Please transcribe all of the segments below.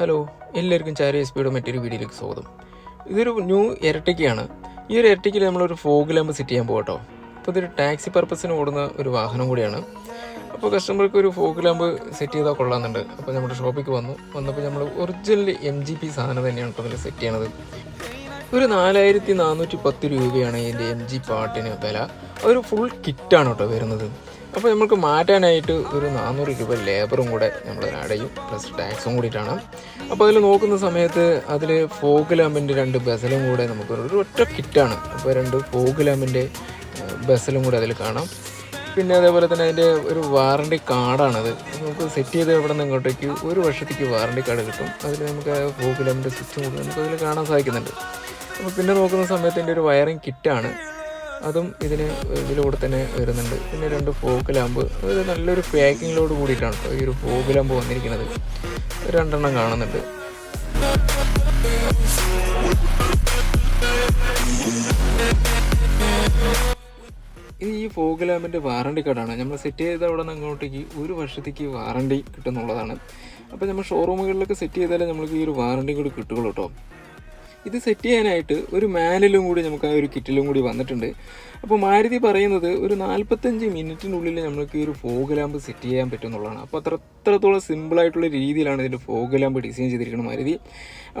Hello എല്ലാവർക്കും ചാരി S പിയുടെ മറ്റൊരു വീഡിയോയിലേക്ക് സ്വാഗതം. ഇതൊരു ന്യൂ ഇരട്ടിക്കാണ്. ഈ ഒരു ഇരട്ടിക്കിൽ നമ്മളൊരു ഫോഗ് ലാമ്പ് സെറ്റ് ചെയ്യാൻ പോകട്ടോ അപ്പോൾ ഇതൊരു ടാക്സി പർപ്പസിന് ഓടുന്ന ഒരു വാഹനം കൂടിയാണ്. അപ്പോൾ കസ്റ്റമർക്ക് ഒരു ഫോഗ് ലാമ്പ് സെറ്റ് ചെയ്താൽ കൊള്ളാമെന്നുണ്ട്. അപ്പോൾ നമ്മുടെ ഷോപ്പിലേക്ക് വന്നു. വന്നപ്പോൾ നമ്മൾ ഒറിജിനൽ എം ജി പി സാധനം തന്നെയാണ് ഇതിൽ സെറ്റ് ചെയ്യണത്. ഒരു നാലായിരത്തി നാനൂറ്റി പത്ത് രൂപയാണ് ഇതിന്റെ എം ജി പാട്ടിന് വില. ഒരു ഫുൾ കിറ്റാണ് കേട്ടോ വരുന്നത്. അപ്പോൾ നമുക്ക് മാറ്റാനായിട്ട് ഒരു നാനൂറ് രൂപ ലേബറും കൂടെ നമ്മൾ അടയും പ്ലസ് ടാക്സും കൂടിയിട്ടാണ്. അപ്പോൾ അതിൽ നോക്കുന്ന സമയത്ത് അതിൽ ഫോഗ് ലാമ്പിന്റെ രണ്ട് ബസലും കൂടെ നമുക്ക് ഒരു ഒറ്റ കിറ്റാണ്. അപ്പോൾ രണ്ട് ഫോഗ് ലാമ്പിന്റെ ബസലും കൂടെ അതിൽ കാണാം. പിന്നെ അതേപോലെ തന്നെ അതിന്റെ ഒരു വാറണ്ടി കാർഡാണത് നമുക്ക് സെറ്റ് ചെയ്ത് എവിടെ നിന്ന് ഇങ്ങോട്ടേക്ക് ഒരു വർഷത്തേക്ക് വാറണ്ടി കാർഡ് കിട്ടും. അതിൽ നമുക്ക് ഫോഗ് ലാമ്പിന്റെ സ്വിച്ചും കൂടെ നമുക്ക് അതിൽ കാണാൻ സാധിക്കുന്നുണ്ട്. അപ്പോൾ പിന്നെ നോക്കുന്ന സമയത്ത് എന്റെ ഒരു വയറിങ് കിറ്റാണ് അതും ഇതിന് ഇതിലൂടെ തന്നെ വരുന്നുണ്ട്. പിന്നെ രണ്ട് ഫോക്ക് ലാമ്പ്. ഒരു നല്ലൊരു പാക്കിങ്ങിലോട് കൂടിയിട്ടാണ് ഈ ഒരു ഫോക്ക് ലാമ്പ് വന്നിരിക്കുന്നത്. രണ്ടെണ്ണം കാണുന്നുണ്ട്. ഇത് ഈ ഫോഗ് ലാമ്പിന്റെ വാറണ്ടി കാർഡാണ്. നമ്മൾ സെറ്റ് ചെയ്ത അവിടെ നിന്ന് അങ്ങോട്ടേക്ക് ഒരു വർഷത്തേക്ക് വാറണ്ടി കിട്ടുന്നുള്ളതാണ്. അപ്പോൾ നമ്മൾ ഷോറൂമുകളിലൊക്കെ സെറ്റ് ചെയ്താലേ നമുക്ക് ഈ ഒരു വാറണ്ടി കൂടി കിട്ടുകയുള്ളൂ കേട്ടോ ഇത് സെറ്റ് ചെയ്യാനായിട്ട് ഒരു മാനിലും കൂടി നമുക്ക് ആ ഒരു കിറ്റിലും കൂടി വന്നിട്ടുണ്ട്. അപ്പോൾ മാരുതി പറയുന്നത് ഒരു നാൽപ്പത്തഞ്ച് മിനിറ്റിനുള്ളിൽ നമുക്ക് ഈ ഒരു ഫോഗ് ലാമ്പ് സെറ്റ് ചെയ്യാൻ പറ്റും എന്നുള്ളതാണ് അപ്പോൾ അത്ര അത്രത്തോളം സിമ്പിളായിട്ടുള്ള രീതിയിലാണ് ഇതിന്റെ ഫോഗ് ലാമ്പ് ഡിസൈൻ ചെയ്തിരിക്കുന്നത് മാരുതി.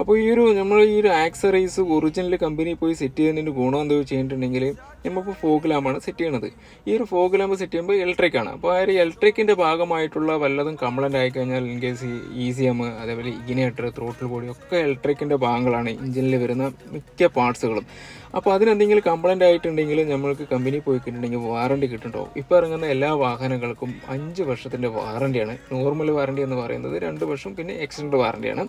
അപ്പോൾ ഈ ഒരു നമ്മൾ ഈ ഒരു ആക്സറൈസ് ഒറിജിനൽ കമ്പനി പോയി സെറ്റ് ചെയ്യുന്നതിന്റെ ഗുണം എന്താ ചെയ്തിട്ടുണ്ടെങ്കിൽ നമ്മളിപ്പോൾ ഫോഗ് ലാമ്പാണ് സെറ്റ് ചെയ്യണത്. ഈ ഒരു ഫോഗ് ലാമ്പ് സെറ്റ് ചെയ്യുമ്പോൾ ഇലക്ട്രിക്കാണ് അപ്പോൾ ആ ഒരു ഇലക്ട്രിക്കിന്റെ ഭാഗമായിട്ടുള്ള വല്ലതും കംപ്ലൈന്റ് ആയിക്കഴിഞ്ഞാൽ in case E C M അതേപോലെ ഇഗ്നേറ്റർ ത്രോട്ടിൽ ബോഡി ഒക്കെ ഇലക്ട്രിക്കിന്റെ ഭാഗങ്ങളാണ്. ഇഞ്ചിനിൽ വരുന്ന മിക്ക പാർട്സുകളും. അപ്പോൾ അതിനെന്തെങ്കിലും കംപ്ലൈന്റ് ആയിട്ടുണ്ടെങ്കിൽ നമ്മൾക്ക് കമ്പനി പോയി കിട്ടുന്നുണ്ടെങ്കിൽ വാറണ്ടി കിട്ടുന്നുണ്ടോ ഇപ്പോൾ ഇറങ്ങുന്ന എല്ലാ വാഹനങ്ങൾക്കും അഞ്ച് വർഷത്തിന്റെ വാറണ്ടിയാണ് നോർമൽ വാറണ്ടി എന്ന് പറയുന്നത് രണ്ട് വർഷം പിന്നെ എക്സ്റ്റൻഡ് വാറണ്ടിയാണ്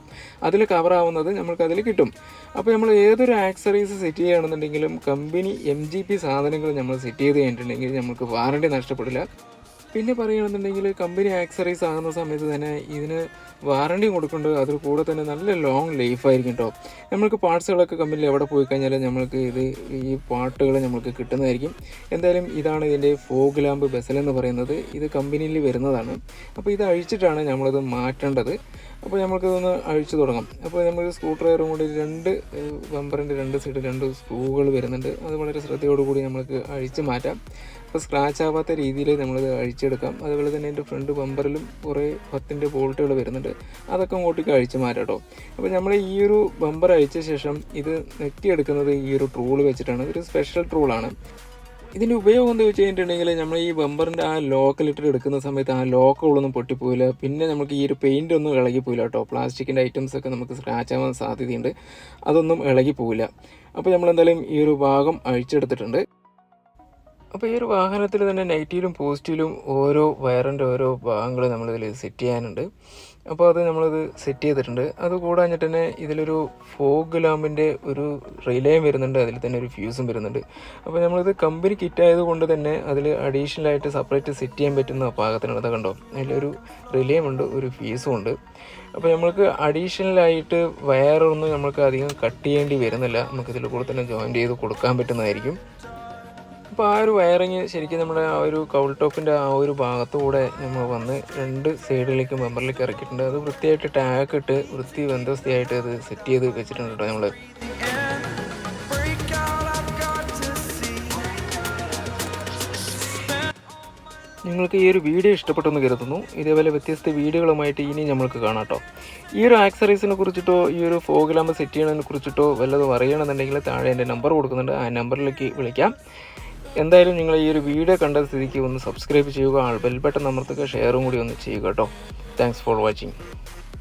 അതിൽ കവർ ആവുന്നത് നമ്മൾക്ക് അതിൽ കിട്ടും. അപ്പോൾ നമ്മൾ ഏതൊരു ആക്സറീസ് സെറ്റ് ചെയ്യുകയാണെന്നുണ്ടെങ്കിലും കമ്പനി എം ജി പി സാധനങ്ങൾ നമ്മൾ സെറ്റ് ചെയ്ത് കഴിഞ്ഞിട്ടുണ്ടെങ്കിൽ നമുക്ക് വാറണ്ടി നഷ്ടപ്പെടില്ല. പിന്നെ പറയുകയാണെന്നുണ്ടെങ്കിൽ കമ്പനി ആക്സറൈസ് ആകുന്ന സമയത്ത് തന്നെ ഇതിന് വാറണ്ടി കൊടുക്കുന്നുണ്ട്. അതിൽ കൂടെ തന്നെ നല്ല ലോങ് ലൈഫ് ആയിരിക്കും കേട്ടോ നമ്മൾക്ക് പാർട്സുകളൊക്കെ കമ്പനിയിൽ എവിടെ പോയി കഴിഞ്ഞാൽ നമ്മൾക്ക് ഇത് ഈ പാർട്ടുകൾ നമ്മൾക്ക് കിട്ടുന്നതായിരിക്കും. എന്തായാലും ഇതാണ് ഇതിന്റെ ഫോഗ് ലാമ്പ് ബെസൽ എന്ന് പറയുന്നത്. ഇത് കമ്പനിയിൽ വരുന്നതാണ്. അപ്പോൾ ഇത് അഴിച്ചിട്ടാണ് നമ്മളിത് മാറ്റേണ്ടത്. അപ്പോൾ നമ്മൾക്കിതൊന്ന് അഴിച്ചു തുടങ്ങാം. അപ്പോൾ നമ്മൾ സ്ക്രൂ ഡ്രൈവറും കൂടി രണ്ട് ബമ്പറിന്റെ രണ്ട് സൈഡ് രണ്ട് സ്ക്രൂകൾ വരുന്നുണ്ട്. അത് വളരെ ശ്രദ്ധയോടുകൂടി നമ്മൾക്ക് അഴിച്ച് മാറ്റാം. അപ്പോൾ സ്ക്രാച്ച് ആവാത്ത രീതിയിൽ നമ്മളിത് അഴിച്ചെടുക്കാം. അതുപോലെ തന്നെ എന്റെ ഫ്രണ്ട് ബമ്പറിലും കുറേ പത്തിന്റെ ബോൾട്ടുകൾ വരുന്നുണ്ട്. അതൊക്കെ അങ്ങോട്ടേക്ക് അഴിച്ച് മാറ്റാം കേട്ടോ അപ്പോൾ നമ്മൾ ഈ ഒരു ബമ്പർ അഴിച്ച ശേഷം ഇത് നെറ്റിയെടുക്കുന്നത് ഈ ഒരു ട്രൂൾ വെച്ചിട്ടാണ്. ഒരു സ്പെഷ്യൽ ട്രൂളാണ് ഇതിന്റെ ഉപയോഗം എന്താ വെച്ച് കഴിഞ്ഞിട്ടുണ്ടെങ്കിൽ നമ്മൾ ഈ ബമ്പറിന്റെ ആ ലോക്കൽ ലിറ്റർ എടുക്കുന്ന സമയത്ത് ആ ലോക്കുകളൊന്നും പൊട്ടിപ്പോയില്ല പിന്നെ നമുക്ക് ഈ ഒരു പെയിന്റ് ഒന്നും ഇളകി ഇളകിപ്പോയില്ല കേട്ടോ. പ്ലാസ്റ്റിക്കിന്റെ ഐറ്റംസ് ഒക്കെ നമുക്ക് സ്ക്രാച്ച് ആവാൻ സാധ്യതയുണ്ട്. അതൊന്നും ഇളകിപ്പോവില്ല അപ്പോൾ നമ്മൾ എന്തായാലും ഈ ഒരു ഭാഗം അഴിച്ചെടുത്തിട്ടുണ്ട്. അപ്പോൾ ഈ ഒരു വാഹനത്തിൽ തന്നെ നെഗറ്റീവിലും പോസിറ്റീവിലും ഓരോ വയറിന്റെ ഓരോ ഭാഗങ്ങൾ നമ്മളിതിൽ സെറ്റ് ചെയ്യാനുണ്ട്. അപ്പോൾ അത് നമ്മളത് സെറ്റ് ചെയ്തിട്ടുണ്ട്. അത് കൂടാഞ്ഞിട്ട് തന്നെ ഇതിലൊരു ഫോഗ് ലാമ്പിന്റെ ഒരു റിലേയും വരുന്നുണ്ട്. അതിൽ തന്നെ ഒരു ഫ്യൂസും വരുന്നുണ്ട്. അപ്പോൾ നമ്മളിത് കമ്പനി കിറ്റ് ആയതുകൊണ്ട് തന്നെ അതിൽ അഡീഷണലായിട്ട് സെപ്പറേറ്റ് സെറ്റ് ചെയ്യാൻ പറ്റുന്ന പാകത്തിനുള്ളത് കണ്ടോ? അതിലൊരു റിലേയും ഉണ്ട് ഒരു ഫ്യൂസും ഉണ്ട്. അപ്പോൾ നമ്മൾക്ക് അഡീഷണലായിട്ട് വയറൊന്നും നമ്മൾക്ക് അധികം കട്ട് ചെയ്യേണ്ടി വരുന്നില്ല. നമുക്ക് ഇതിൽ കൂടെ തന്നെ ജോയിൻ ചെയ്ത് കൊടുക്കാൻ പറ്റുന്നതായിരിക്കും. അപ്പോൾ ആ ഒരു വയറിങ് ശരിക്കും നമ്മുടെ ആ ഒരു കൗൾ ടോപ്പിന്റെ ആ ഒരു ഭാഗത്തൂടെ നമ്മൾ വന്ന് രണ്ട് സൈഡിലേക്ക് മെമ്പറിലേക്ക് ഇറക്കിയിട്ടുണ്ട്. അത് വൃത്തിയായിട്ട് ടാഗ് ഇട്ട് വൃത്തി ബന്ധസ്ഥയായിട്ട് അത് സെറ്റ് ചെയ്ത് വെച്ചിട്ടുണ്ട് കേട്ടോ നമ്മൾ നിങ്ങൾക്ക് ഈ ഒരു വീഡിയോ ഇഷ്ടപ്പെട്ടെന്ന് കരുതുന്നു. ഇതേപോലെ വ്യത്യസ്ത വീഡിയോകളുമായിട്ട് ഇനി നമ്മൾക്ക് കാണാം കേട്ടോ. ഈ ഒരു ആക്സറീസിനെ കുറിച്ചിട്ടോ ഈ ഒരു ഫോഗ് ലാമ്പ് സെറ്റ് ചെയ്യണതിനെ കുറിച്ചിട്ടോ വല്ലതും അറിയണമെന്നുണ്ടെങ്കിൽ താഴെ എന്റെ നമ്പർ കൊടുക്കുന്നുണ്ട്. ആ നമ്പറിലേക്ക് വിളിക്കാം. എന്തായാലും നിങ്ങൾ ഈ ഒരു വീഡിയോ കണ്ട സ്ഥിതിക്ക് ഒന്ന് സബ്സ്ക്രൈബ് ചെയ്യുക. ബെൽ ബട്ടൺ അമർത്തുക. ഷെയറും കൂടി ഒന്ന് ചെയ്യുക കേട്ടോ താങ്ക്സ് ഫോർ വാച്ചിങ്